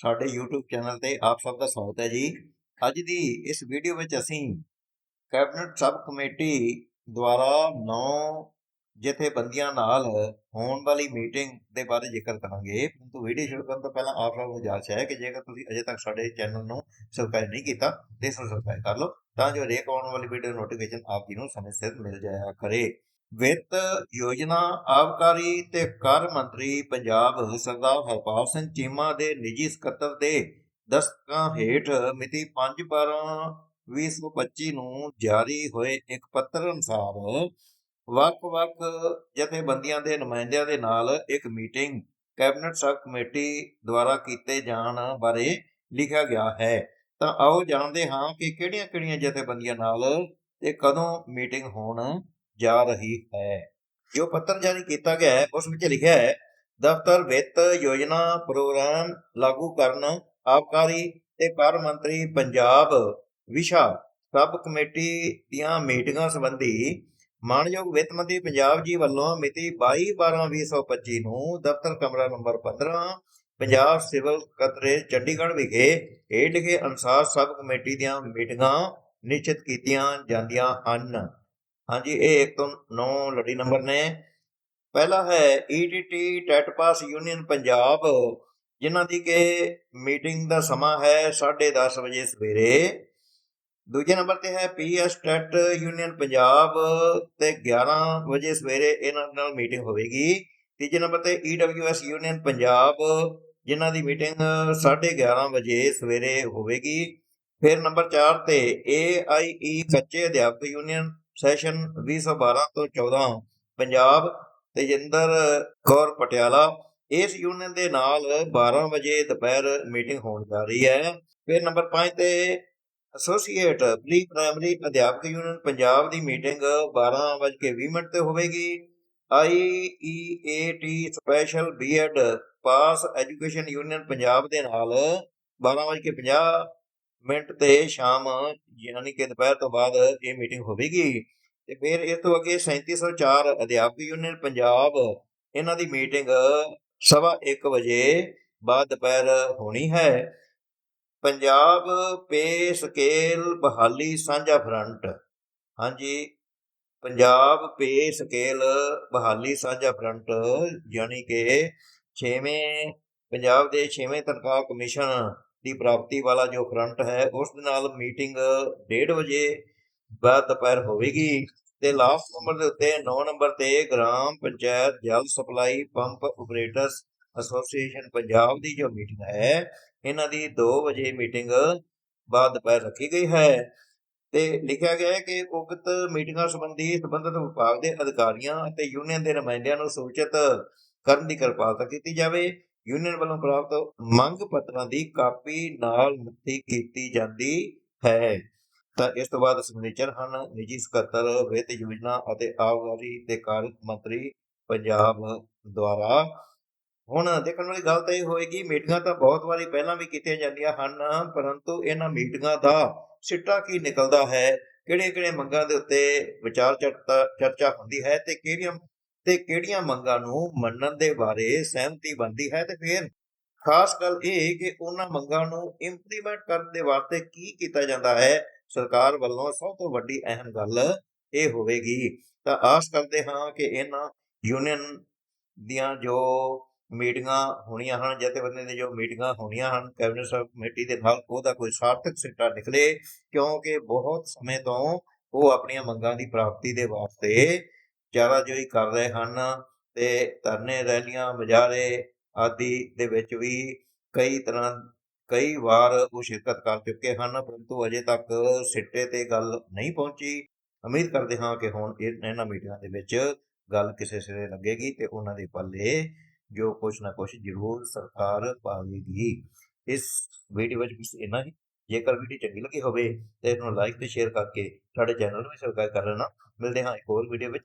ਸਾਡੇ YouTube channel ਤੇ ਆਪ ਸਭ ਦਾ ਸਵਾਗਤ ਹੈ ਜੀ। ਅੱਜ ਦੀ ਇਸ ਵੀਡੀਓ ਵਿੱਚ ਅਸੀਂ ਕੈਬਨਿਟ ਸਬ ਕਮੇਟੀ ਦੁਆਰਾ 9 ਜਥੇਬੰਦੀਆਂ ਨਾਲ ਹੋਣ ਵਾਲੀ ਮੀਟਿੰਗ ਦੇ ਬਾਰੇ ਜ਼ਿਕਰ ਕਰਾਂਗੇ। ਪਰੰਤੂ ਵੀਡੀਓ ਸ਼ੁਰੂ ਕਰਨ ਤੋਂ ਪਹਿਲਾਂ ਆਪ ਸਭ ਨੂੰ ਗੁਜ਼ਾਰਿਸ਼ ਹੈ ਕਿ ਜੇਕਰ ਤੁਸੀਂ ਅਜੇ ਤੱਕ ਸਾਡੇ ਚੈਨਲ ਨੂੰ ਸਬਸਕ੍ਰਾਈਬ ਨਹੀਂ ਕੀਤਾ ਤੇ ਇਸ ਨੂੰ ਸਬਸਕ੍ਰਾਈਬ ਕਰ ਲਓ ਤਾਂ ਜੋ ਹਰੇਕ ਆਉਣ ਵਾਲੀ ਵੀਡੀਓ ਨੋਟੀਫਿਕੇਸ਼ਨ ਆਪ ਜੀ ਨੂੰ ਸਮੇਂ ਸਿਰ ਮਿਲ ਜਾਇਆ ਕਰੇ। ਵਿੱਤ ਯੋਜਨਾ, ਆਬਕਾਰੀ ਤੇ ਕਰ ਮੰਤਰੀ ਪੰਜਾਬ ਸਰਦਾਰ ਹਰਪਾਲ ਸਿੰਘ ਚੀਮਾ ਦੇ ਨਿੱਜੀ ਸਕੱਤਰ ਦੇ ਦਸਤਕਾਂ ਹੇਠ ਮਿਤੀ 5/12/2025 ਨੂੰ ਜਾਰੀ ਹੋਏ ਇੱਕ ਪੱਤਰ ਅਨੁਸਾਰ ਵੱਖ-ਵੱਖ ਜਥੇਬੰਦੀਆਂ ਦੇ ਨੁਮਾਇੰਦਿਆਂ ਦੇ ਨਾਲ ਇੱਕ ਮੀਟਿੰਗ ਕੈਬਨਿਟ ਸਬ ਕਮੇਟੀ ਦੁਆਰਾ ਕੀਤੇ ਜਾਣ ਬਾਰੇ ਲਿਖਿਆ ਗਿਆ ਹੈ। ਤਾਂ ਆਓ ਜਾਣਦੇ ਹਾਂ ਕਿ ਕਿਹੜੀਆਂ-ਕਿਹੜੀਆਂ ਜਥੇਬੰਦੀਆਂ ਨਾਲ ਤੇ ਕਦੋਂ ਮੀਟਿੰਗ ਹੋਣ ਜਾ ਰਹੀ ਹੈ। ਜੋ ਪੱਤਰ ਜਾਰੀ ਕੀਤਾ ਗਿਆ ਹੈ, ਉਸ ਵਿੱਚ ਲਿਖਿਆ ਹੈ, ਦਫ਼ਤਰ ਵਿੱਤ ਯੋਜਨਾ ਪ੍ਰੋਗਰਾਮ ਲਾਗੂ ਕਰਨ ਆਬਕਾਰੀ ਤੇ ਕਰ ਮੰਤਰੀ ਪੰਜਾਬ ਵਿਸ਼ਾ ਸਬ ਕਮੇਟੀ ਦੀਆਂ ਮੀਟਿੰਗਾਂ ਸੰਬੰਧੀ ਮਾਨਯੋਗ ਵਿੱਤ ਮੰਤਰੀ ਪੰਜਾਬ ਜੀ ਵੱਲੋਂ ਮਿਤੀ 22/12/2025 ਨੂੰ ਦਫ਼ਤਰ ਕਮਰਾ ਨੰਬਰ 15 ਪੰਜਾਬ ਸਿਵਲ ਕਤਰੇ ਚੰਡੀਗੜ੍ਹ ਵਿਖੇ ਹੇਠ ਲਿਖੇ ਅਨੁਸਾਰ ਸਬ ਕਮੇਟੀ ਦੀਆਂ ਮੀਟਿੰਗਾਂ ਨਿਸ਼ਚਿਤ ਕੀਤੀਆਂ ਜਾਂਦੀਆਂ ਹਨ। ਹਾਂਜੀ, ਇਹ 1 ਤੋਂ 9 ਲੜੀ ਨੰਬਰ ਨੇ। ਪਹਿਲਾ ਹੈ E ETT TET pass union Punjab, ਜਿਨ੍ਹਾਂ ਦੀ ਕਿ ਮੀਟਿੰਗ ਦਾ ਸਮਾਂ ਹੈ 10:30 ਵਜੇ ਸਵੇਰੇ। ਦੂਜੇ ਨੰਬਰ ਤੇ ਹੈ ਪੀਐਸ ਟੈਟ ਯੂਨੀਅਨ ਪੰਜਾਬ ਤੇ 11 ਵਜੇ ਸਵੇਰੇ ਇਹਨਾਂ ਨਾਲ ਮੀਟਿੰਗ ਹੋਵੇਗੀ। ਤੀਜੇ ਨੰਬਰ ਤੇ ਈਡਬਲਯੂਐਸ ਯੂਨੀਅਨ ਪੰਜਾਬ, ਜਿਨ੍ਹਾਂ ਦੀ ਮੀਟਿੰਗ 11:30 ਵਜੇ ਸਵੇਰੇ ਹੋਵੇਗੀ। ਫਿਰ ਨੰਬਰ 4 ਤੇ ਏਆਈਈ ਕੱਚੇ ਅਧਿਆਪਕ ਯੂਨੀਅਨ ਸੈਸ਼ਨ 2012 ਤੋਂ 14 ਪੰਜਾਬ ਤੇਜਿੰਦਰ ਕੌਰ ਪਟਿਆਲਾ। ਇਸ ਯੂਨੀਅਨ ਦੇ ਨਾਲ 12 ਵਜੇ ਦੁਪਹਿਰ ਮੀਟਿੰਗ ਹੋਣ ਜਾ ਰਹੀ ਹੈ। ਫਿਰ ਨੰਬਰ 5 ਤੇ ਐਸੋਸੀਏਟ ਪ੍ਰੀ ਪ੍ਰਾਇਮਰੀ ਅਧਿਆਪਕ ਯੂਨੀਅਨ ਪੰਜਾਬ ਦੀ ਮੀਟਿੰਗ 12:20 ਮਿੰਟ ਤੇ ਹੋਵੇਗੀ। IEAT special BEd pass education union Punjab ਦੇ ਨਾਲ 12:50 ਮਿੰਟ ਤੇ ਸ਼ਾਮ ਯਾਨੀ ਕਿ ਦੁਪਹਿਰ ਤੋਂ ਬਾਅਦ ਇਹ ਮੀਟਿੰਗ ਹੋਵੇਗੀ ਤੇ ਫਿਰ ਇਸ ਤੋਂ ਅੱਗੇ 3704 ਅਧਿਆਪਕ ਯੂਨੀਅਨ ਪੰਜਾਬ, ਇਹਨਾਂ ਦੀ ਮੀਟਿੰਗ ਸਵਾ 1 ਵਜੇ ਬਾਅਦ ਦੁਪਹਿਰ ਹੋਣੀ ਹੈ। ਪੰਜਾਬ ਪੇ ਸਕੇਲ ਬਹਾਲੀ ਸਾਂਝਾ ਫਰੰਟ ਹਾਂਜੀ, ਪੰਜਾਬ ਪੇ ਸਕੇਲ ਬਹਾਲੀ ਸਾਂਝਾ ਫਰੰਟ ਯਾਨੀ ਕਿ 6ਵੇਂ ਪੰਜਾਬ ਦੇ 6ਵੇਂ ਤਨਖਾਹ ਕਮਿਸ਼ਨ ਦੀ ਪ੍ਰਾਪਤੀ ਵਾਲਾ ਜੋ ਫਰੰਟ ਹੈ, ਉਸ ਦੇ ਨਾਲ ਮੀਟਿੰਗ 1:30 ਵਜੇ ਬਾਅਦ ਦੁਪਹਿਰ ਹੋਵੇਗੀ ਤੇ ਲਾਸਟ ਨੰਬਰ ਦੇ ਉੱਤੇ 9 ਨੰਬਰ ਤੇ ਗ੍ਰਾਮ ਪੰਚਾਇਤ ਜਲ supply pump operators association Punjab ਦੀ ਜੋ ਮੀਟਿੰਗ ਹੈ, ਇਹਨਾਂ ਦੀ 2 ਵਜੇ ਮੀਟਿੰਗ ਬਾਅਦ ਦੁਪਹਿਰ ਰੱਖੀ ਗਈ ਹੈ। ਤੇ ਲਿਖਿਆ ਗਿਆ ਹੈ ਕਿ ਉਕਤ ਮੀਟਿੰਗਾਂ ਸੰਬੰਧੀ ਸੰਬੰਧਿਤ ਵਿਭਾਗ ਦੇ ਅਧਿਕਾਰੀਆਂ ਅਤੇ ਯੂਨੀਅਨ ਦੇ ਨੁਮਾਇੰਦਿਆਂ ਨੂੰ ਸੂਚਿਤ ਕਰਨ ਦੀ ਕਿਰਪਾਲਤਾ ਕੀਤੀ ਜਾਵੇ। ਯੂਨੀਅਨ ਵੱਲੋਂ ਪ੍ਰਾਪਤ ਮੰਗ ਪੱਤਰਾਂ ਦੀ ਕਾਪੀ ਨਾਲ ਨੱਥੀ ਕੀਤੀ ਜਾਂਦੀ ਹੈ। ਤਾਂ ਇਸ ਤੋਂ ਬਾਅਦ ਸਿਗਨੇਚਰ ਹਨ। ਨਿੱਜੀ ਸਕੱਤਰ, ਵਿੱਤ ਯੋਜਨਾ ਅਤੇ ਆਬਕਾਰੀ ਤੇ ਕਾਰਜ ਮੰਤਰੀ ਪੰਜਾਬ ਦੁਆਰਾ। ਹੁਣ ਦੇਖਣ ਵਾਲੀ ਗੱਲ ਤਾਂ ਇਹ ਹੋਏਗੀ, ਮੀਟਿੰਗਾਂ ਤਾਂ ਬਹੁਤ ਵਾਰੀ ਪਹਿਲਾਂ ਵੀ ਕੀਤੀਆਂ ਜਾਂਦੀਆਂ ਹਨ, ਪਰੰਤੂ ਇਹਨਾਂ ਮੀਟਿੰਗਾਂ ਦਾ ਸਿੱਟਾ ਕੀ ਨਿਕਲਦਾ ਹੈ? ਕਿਹੜੇ ਕਿਹੜੇ ਮੰਗਾਂ ਦੇ ਉੱਤੇ ਵਿਚਾਰ ਚਰਚਾ ਚਰਚਾ ਹੁੰਦੀ ਹੈ ਤੇ ਕਿਹੜੀਆਂ ਤੇ ਕਿਹੜੀਆਂ ਮੰਗਾਂ ਨੂੰ ਮੰਨਣ ਦੇ ਬਾਰੇ ਸਹਿਮਤੀ ਬਣਦੀ ਹੈ? ਤੇ ਫਿਰ ਖਾਸ ਗੱਲ ਇਹ ਕਿ ਉਹਨਾਂ ਮੰਗਾਂ ਨੂੰ ਇੰਪਲੀਮੈਂਟ ਕਰਨ ਦੇ ਵਾਸਤੇ ਕੀ ਕੀਤਾ ਜਾਂਦਾ ਹੈ? ਸਰਕਾਰ ਵੱਲੋਂ ਸਭ ਤੋਂ ਵੱਡੀ ਅਹਿਮ ਗੱਲ ਇਹ ਹੋਵੇਗੀ। ਤਾਂ ਆਸ ਕਰਦੇ ਹਾਂ ਕਿ ਇਹਨਾਂ ਯੂਨੀਅਨ ਦੀਆਂ ਜੋ ਮੀਟਿੰਗਾਂ ਹੋਣੀਆਂ ਹਨ, ਜਥੇਬੰਦੀਆਂ ਦੀਆਂ ਜੋ ਮੀਟਿੰਗਾਂ ਹੋਣੀਆਂ ਹਨ ਕੈਬਨਿਟ ਸਬ ਕਮੇਟੀ ਦੇ ਨਾਲ ਉਹਦਾ ਕੋਈ ਸਾਰਥਕ ਸਿੱਟਾ ਨਿਕਲੇ, ਕਿਉਂਕਿ ਬਹੁਤ ਸਮੇਂ ਤੋਂ ਉਹ ਆਪਣੀਆਂ ਮੰਗਾਂ ਦੀ ਪ੍ਰਾਪਤੀ ਦੇ ਵਾਸਤੇ ਚਾਰਾਜੋਈ ਕਰ ਰਹੇ ਹਨ ਤੇ ਧਰਨੇ ਰੈਲੀਆਂ, ਮੁਜ਼ਾਹਰੇ ਆਦਿ ਦੇ ਵਿੱਚ ਵੀ ਕਈ ਤਰ੍ਹਾਂ, ਕਈ ਵਾਰ ਉਹ ਸ਼ਿਰਕਤ ਕਰ ਚੁੱਕੇ ਹਨ, ਪਰੰਤੂ ਅਜੇ ਤੱਕ ਸਿੱਟੇ ਤੇ ਗੱਲ ਨਹੀਂ ਪਹੁੰਚੀ। ਉਮੀਦ ਕਰਦੇ ਹਾਂ ਕਿ ਹੁਣ ਇਹ- ਇਹਨਾਂ ਮੀਟਿੰਗਾਂ ਦੇ ਵਿੱਚ ਗੱਲ ਕਿਸੇ ਸਿਰੇ ਲੱਗੇਗੀ ਤੇ ਉਹਨਾਂ ਦੇ ਪੱਲੇ ਜੋ ਕੁਛ ਨਾ ਕੁਛ ਜ਼ਰੂਰ ਸਰਕਾਰ ਪਾਵੇਗੀ। ਇਸ ਵੀਡੀਓ ਵਿੱਚ ਬਸ ਇੰਨਾ ਹੀ ਜੇਕਰ ਵੀਡੀਓ ਚੰਗੀ ਲੱਗੀ ਹੋਵੇ ਤੇ ਇਹਨੂੰ ਲਾਈਕ ਤੇ ਸ਼ੇਅਰ ਕਰਕੇ ਸਾਡੇ ਚੈਨਲ ਨੂੰ ਵੀ ਸਬਸਕ੍ਰਾਈਬ ਕਰ ਲੈਣਾ। ਮਿਲਦੇ ਹਾਂ ਇੱਕ ਹੋਰ ਵੀਡੀਓ ਵਿੱਚ।